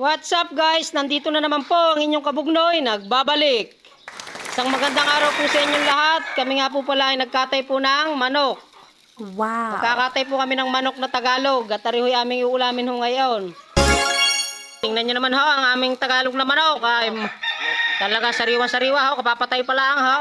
What's up guys? Nandito na naman po ang inyong kabugnoy, nagbabalik. Isang magandang araw po sa inyong lahat. Kami nga po pala ay nagkatay po ng manok. Wow. Kakatay po kami ng manok na Tagalog at ariho'y aming iulamin ho ngayon. Tingnan nyo naman ho, ang aming Tagalog na manok ay talaga sariwa-sariwa ho, kapapatay pa lang ho.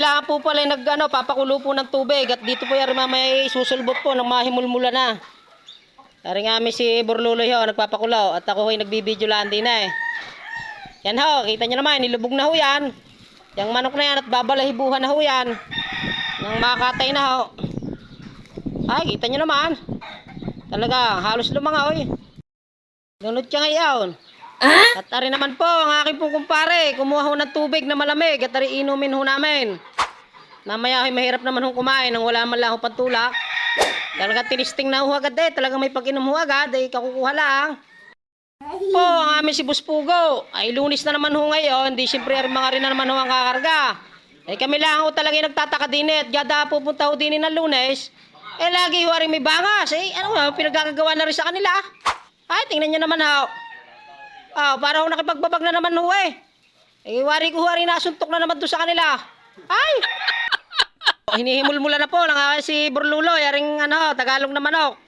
Kailangan po pala nag, ano, papakulo po ng tubig at dito po yung mamaya susulbot po ng mahimulmula na. Dari nga si Burluloy ho, nagpapakulo at ako ho'y nagbibideo lang din eh. Yan ho, kita nyo naman, nilubog na ho yan. Yung manok na yan at babalahibuhan na ho yan. Nang makatay na ho. Ay, kita nyo naman. Talaga, halos lumangaw eh. Lunod ka ngayon. At ari naman po, ang aking pong kumpare, kumuha ho ng tubig na malamig at ari inumin ho namin. Namaya ay mahirap naman hong kumain nang wala man lang ho pantulak. Talaga tinisting na ho agad eh. Talaga may pag-inom ho agad eh. Kakukuha lang. Po, ang aming si Buspugo. Ay lunis na naman ho ngayon. Di siyempre mga rin na naman ho ang kakarga. Eh kami lang ho talaga nagtataka din eh. At gada pupunta ho din ng lunes. Eh lagi ho rin may bangas. Eh ano ho, pinagkakagawa na rin sa kanila. Ay, tingnan nyo naman ho. Ah, para ho nakipagbabag na naman ho eh. Eh, wari ko ho rin nasuntok na naman doon sa kanila. Ay! Hinihimulmula na po ng aking si Burlulo, yaring ano, Tagalog na manok.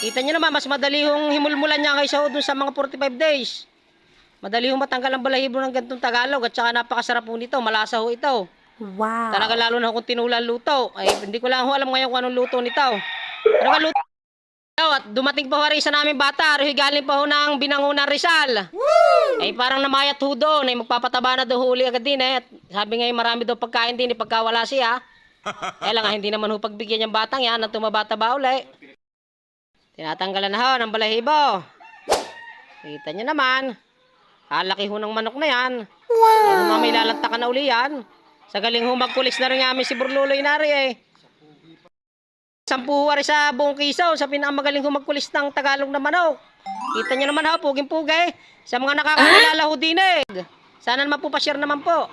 Kita niyo naman, mas madali hong himulmulan niya kaysa ho dun sa mga 45 days. Madali hong matanggal ang balahibo ng gantong Tagalog at saka napakasarap po nito, malasa ho ito. Wow. Talaga lalo na kung tinulan luto. Ay, hindi ko lang ho alam ngayon kung anong luto nito. Ano ka luto? At dumating pa ho rin sa namin bata, rin galing pa ho ng binangunan Rizal. Ay parang namayat ho doon, ay magpapataba na daw huli agad din eh. At sabi ngayon marami daw pagkain din, eh, pagka wala siya. Kaya lang, ah, hindi naman ho pagbigyan yung batang yan, at tumabata-ba uli. Tinatanggalan na ho ng balahibo. Kita nyo naman. Halaki ho ng manok na yan. Wow. Ano mamay lalantakan na uli yan. Sa galing ho magkulis na rin namin si Burluloy Nari eh. Sampu rin sa buong kisaw sa pinakamagaling ho magkulis ng Tagalog na manok. Kita nyo naman ho, puging-pugay. Sa mga nakakakilala ho din eh. Sana naman po pa-share naman po.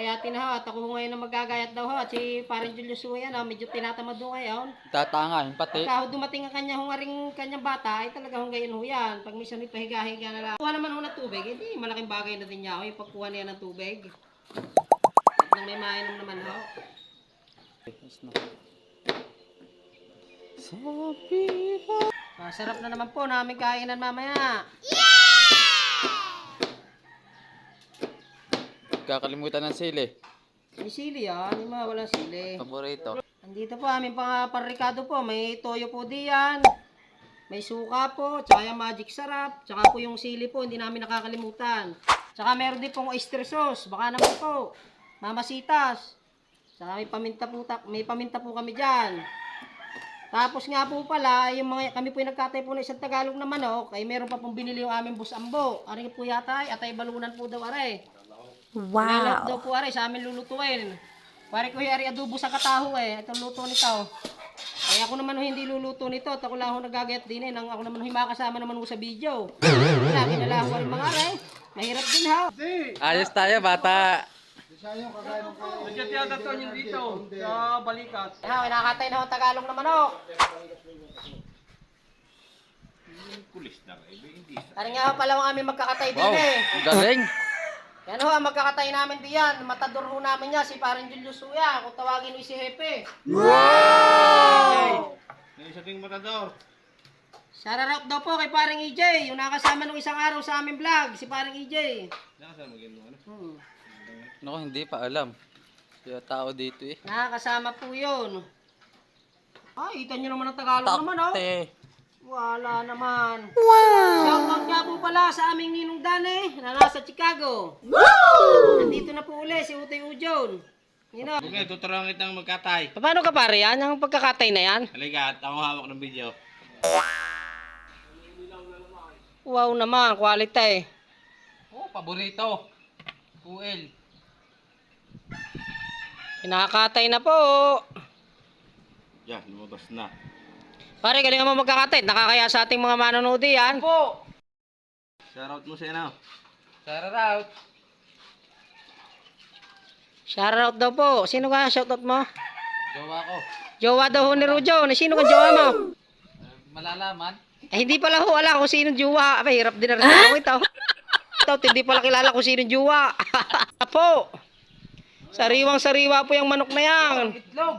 Gagayatin na ho at ako ngayon na magagayat daw ho at si parang Julius ho yan ho, medyo tinatamad ho ngayon. Tatangan, pati. Ho dumating ang kanya hungaring kanyang bata, ay talaga hong gayon ho yan. Pag minsan may pahiga-higa na lang. Kuha naman ho ng tubig, hindi malaking bagay na din niya ho, yung pagkuha niya ng tubig. At nang may mainom naman ho. Masarap na naman po na aming kainan mamaya. Kakalimutan ng sili. May sili ah, hindi mawala sili. Paborito. Andito po aming pang parikado po. May toyo po diyan. May suka po, tsaka yung magic sarap, tsaka po yung sili po, hindi namin nakakalimutan. Tsaka meron din pong oyster sauce, baka naman po. Mamasitas. Tsaka may paminta po, may paminta po kami diyan. Tapos nga po pala, yung mga, kami po yung nagkatay po ng isang Tagalog na manok, ay meron pa pong binili yung aming busambo. Ari po yata, ay atay balunan po daw are. Lalap daw Wow. po aray, sa amin lulutuin. Pare ko ari adobo sa kataho eh. Itong luto nito. Eh ako naman hindi luluto nito. At ako lang ho nagagayat din eh. Nang ako naman ho makasama naman ho sa video. Lagi na lang ho rin mga aray. Mahirap din ha. Ayos tayo, bata. Ha, kinakatay na ang Tagalog na manok. Tari nga pala ang aming magkakatay din Wow, eh. ang galing. Yan ho, ang magkakatay namin diyan. Matador ho namin niya, si parang Julius ho yan. Kung tawagin ho si Hepe. Shoutout daw po kay paring EJ, yung nakasama nung isang araw sa aming vlog, si paring EJ. Hmm. Naku, hindi pa alam. Kaya tao dito eh. Nakakasama po yun. Ay, kita nyo naman ang Tagalog naman, oh. Takte. Wala naman. Wow! Shoutout nga po pala sa aming ninong Dane na nasa Chicago. Wow! Nandito na po uli si Utoy Ujon. You know. Okay, tuturuan kitang magkatay. Paano ka pare yan? Ang pagkakatay na yan? Halika, at ako hawak ng video. Wow naman, quality. Oh, paborito. Puel. Kinakatay na po. Yan, lumabas na. Pare, galing mo magkakatay. Nakakaya sa ating mga manonood yan. Po! Shoutout mo sa ano? Shout out. Shoutout daw po. Sino ka shoutout mo? Jowa ko. Jowa daw ho ni Rujo. Sino ka jowa mo? Malalaman. Eh, hindi pala ho alam kung sinong juwa. Abay, hirap din na rin ako ito. Ito, hindi pala kilala kung sinong juwa. po. Sariwang sariwa po yung manok na yan. Itlog.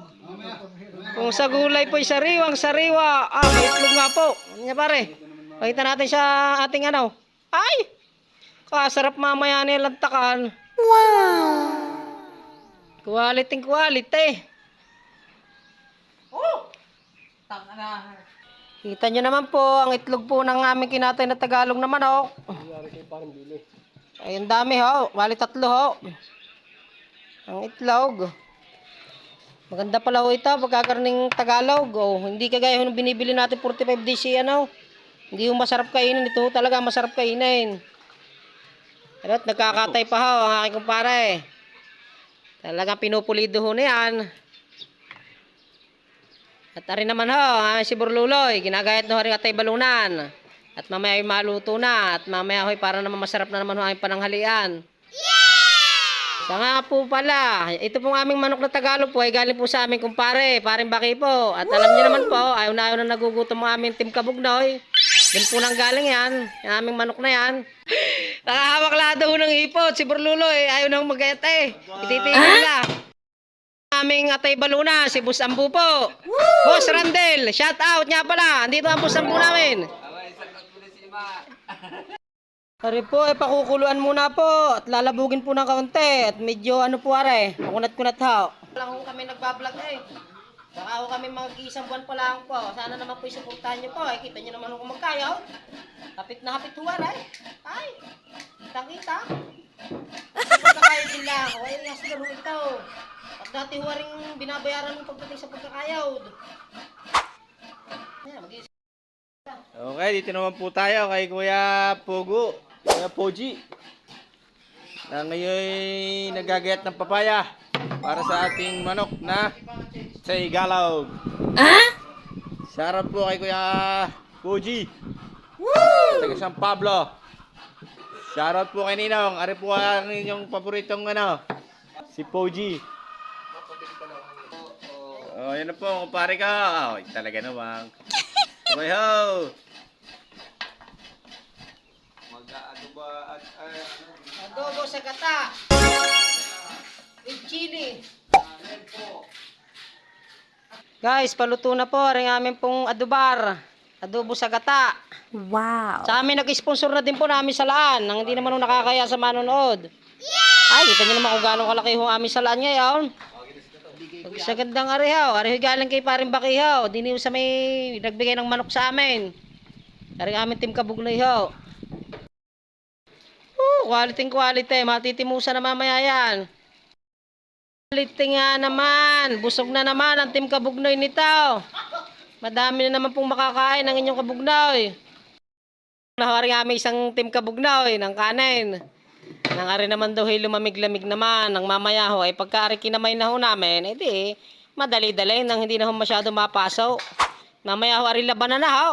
Kung sa gulay po sariwang sariwa. Ah, may itlog nga po. Ano niya pare? Pakita natin sa ating ano. Ay! Kasarap mamaya niya lantakan. Wow. Quality quality. Tanga na. Kita nyo naman po, ang itlog po ng aming kinatay na Tagalog na manok. Ay, ang dami ho. Bali tatlo ho. Ang itlog. Maganda pala ho ito, pagkakarning Tagalog. Oh, hindi kagaya ho binibili natin 45 days eh, ano. Hindi ho masarap kainin. Ito ho talaga masarap kainin. Pero at nagkakatay pa ho ang aking kumpare. Talagang pinupulido ho na yan. At ari naman ho, ang si Burluloy, ginagayat na ho rin atay balunan. At mamaya ay maluto na. At mamaya ho'y para naman masarap na naman ho ang pananghalian. Sa nga po pala, ito pong aming manok na Tagalog po ay galing po sa aming kumpare, paring baki po. At alam niyo naman po, ayaw na ayaw na nagugutom ang aming Team Kabugnoy. Doon po nang galing yan, yung aming manok na yan. Nakahawak lahat daw ng ipot, si Burluloy, ayaw nang magayat eh. Ititigil na. Aming atay baluna, si Boss Ambu po. Boss Randel, shout out niya pala. Andito ang Boss Ambu namin. Pare po, eh, pakukuluan muna po at lalabugin po ng kaunti at medyo ano po are, makunat-kunat ha. Wala ko kami nagbablog eh. Baka ako kami mag-isang buwan pa lang po. Sana naman po isuportahan niyo po. Eh. Kita niyo naman kung magkaya. oh. Kapit na kapit huwar eh. Ay, kita-kita. Pagkakaya din lang. O, ay, yes, ganun ito. At dati huwaring binabayaran mo pagdating sa pagkakayod. Ayan, mag Okay, dito naman po tayo kay Kuya Pogo. Kuya Poji. Na ngayon nagagayat ng papaya para sa ating manok na say galog. Ah? Shoutout po kay Kuya Poji. Woo! Taga San Pablo. Shoutout po kay Ninong. Ari po ang inyong paboritong ano, si Poji. Oh, yan na po, kumpare ka. Oh, talaga namang. Okay ho! Adobo sa gata. With chili. Guys, paluto na po rin amin pong adobar. Adobo sa gata. Wow. Sa amin nag-sponsor na din po namin sa laan. Nang hindi naman nakakaya sa manonood. Ay, kita nyo naman kung gano'ng kalaki ho aming salaan ngayon. Pag sa gandang arihaw, ariho galing kay paring bakihaw. Diniw sa may nagbigay ng manok sa amin. Ari amin team kabugnay ho. Quality quality. Matitimusa na mamaya yan. Quality nga naman. Busog na naman ang team kabugnoy nito. Madami na naman pong makakain ng inyong kabugnoy. Nahari nga may isang team kabugnaw eh, ng kanin. Nangari naman daw lumamig-lamig naman. Nang mamaya ho, ay pagkaari kinamay na ho namin, edi, madali-dali nang hindi na ho masyado mapaso. Mamaya ho, ari laban na ho.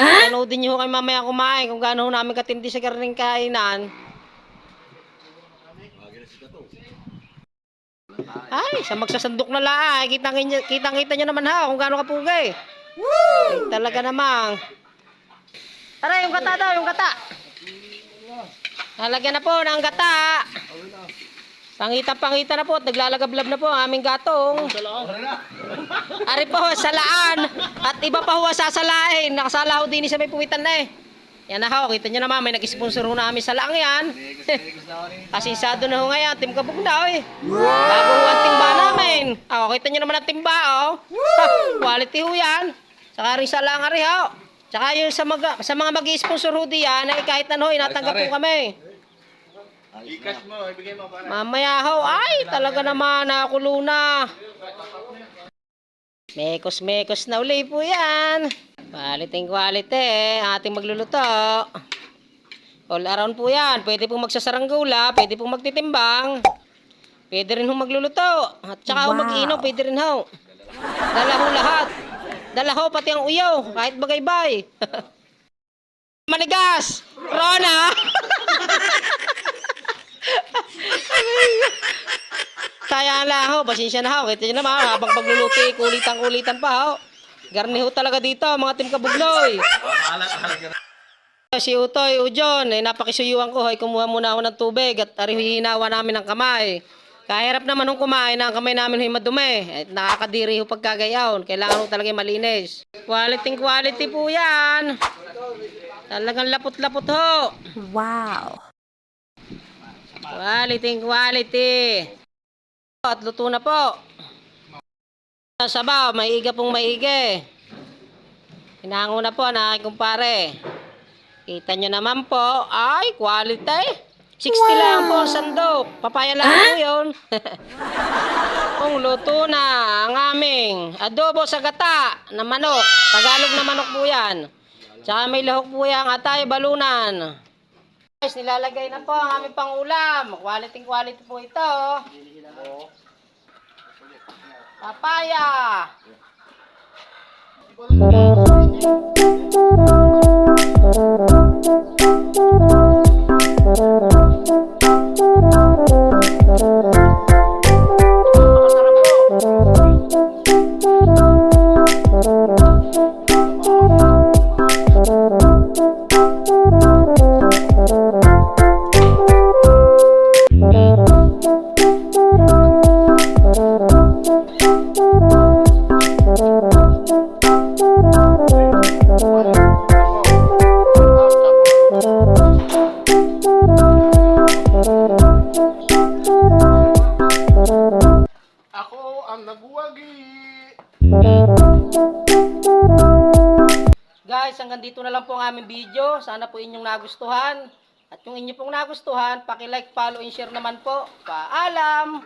Panoodin niyo ho kayo mamaya kumain kung gaano namin katindi sa karning kainan. Ay, sa magsasandok na la, ay, kitang, kita nyo naman ha, kung gaano kapugay. Ay, talaga namang. Tara, yung gata daw, yung gata. Lalagyan na po ng gata. Pangita-pangita na po, at naglalagablab na po ang aming gatong. Ari po, salaan. At iba pa ho sasalain. Nakasala ho din sa may puwitan na eh. Yan na ho, kita nyo naman, may nag-sponsor ho namin sa laang yan. Asisado na ho ngayon, Team Kabog na eh. Bago ho ang timba namin. Ah, kita nyo naman ang timba oh. Ha, quality ho yan. Saka rin sa laang ari ho. Tsaka yung sa, mga sa mga mag-sponsor ho diyan, ay kahit ano, inatanggap po kami. Ikas mo, ibigay mo para. Mamaya ho, ay talaga naman nakakulo na. Mekos mekos na uli po yan. Quality quality, ating magluluto. All around po yan. Pwede pong magsasaranggula, pwede pong magtitimbang. Pwede rin ho magluluto. At saka Wow. mag-inom, pwede rin ho. Dala ho lahat. Dala ho pati ang uyaw, kahit bagaybay. Manigas! Rona! Kaya lang ho, pasensya na ho. Kita nyo naman, habang pagluluto, eh, kulitan-kulitan pa ho. Garniho talaga dito, mga Team Kabugloy. Si Utoy, Ujon, eh, napakisuyuan ko, ay kumuha muna ako ng tubig at arihinawa namin ng kamay. Kahirap naman nung kumain ang kamay namin ay madumi. At nakakadiri ho pagkagayaon. Kailangan ho talaga malinis. Quality quality po yan. Talagang lapot-lapot ho. Wow. Quality quality. At luto na po. Sa sabaw, maiga pong maigi. Hinango na po na aking kumpare. Kita nyo naman po, ay, quality. 60 lang po ang sandok. Papaya lang po yun. Kung luto na ang aming adobo sa gata na manok. Tagalog na manok po yan. Tsaka may lahok po yan atay balunan. Guys, nilalagay na po ang aming pangulam. Quality quality po ito. Papaya. Hanggang dito na lang po ang aming video. Sana po inyong nagustuhan. At kung inyo pong nagustuhan, paki-like, follow, and share naman po. Paalam!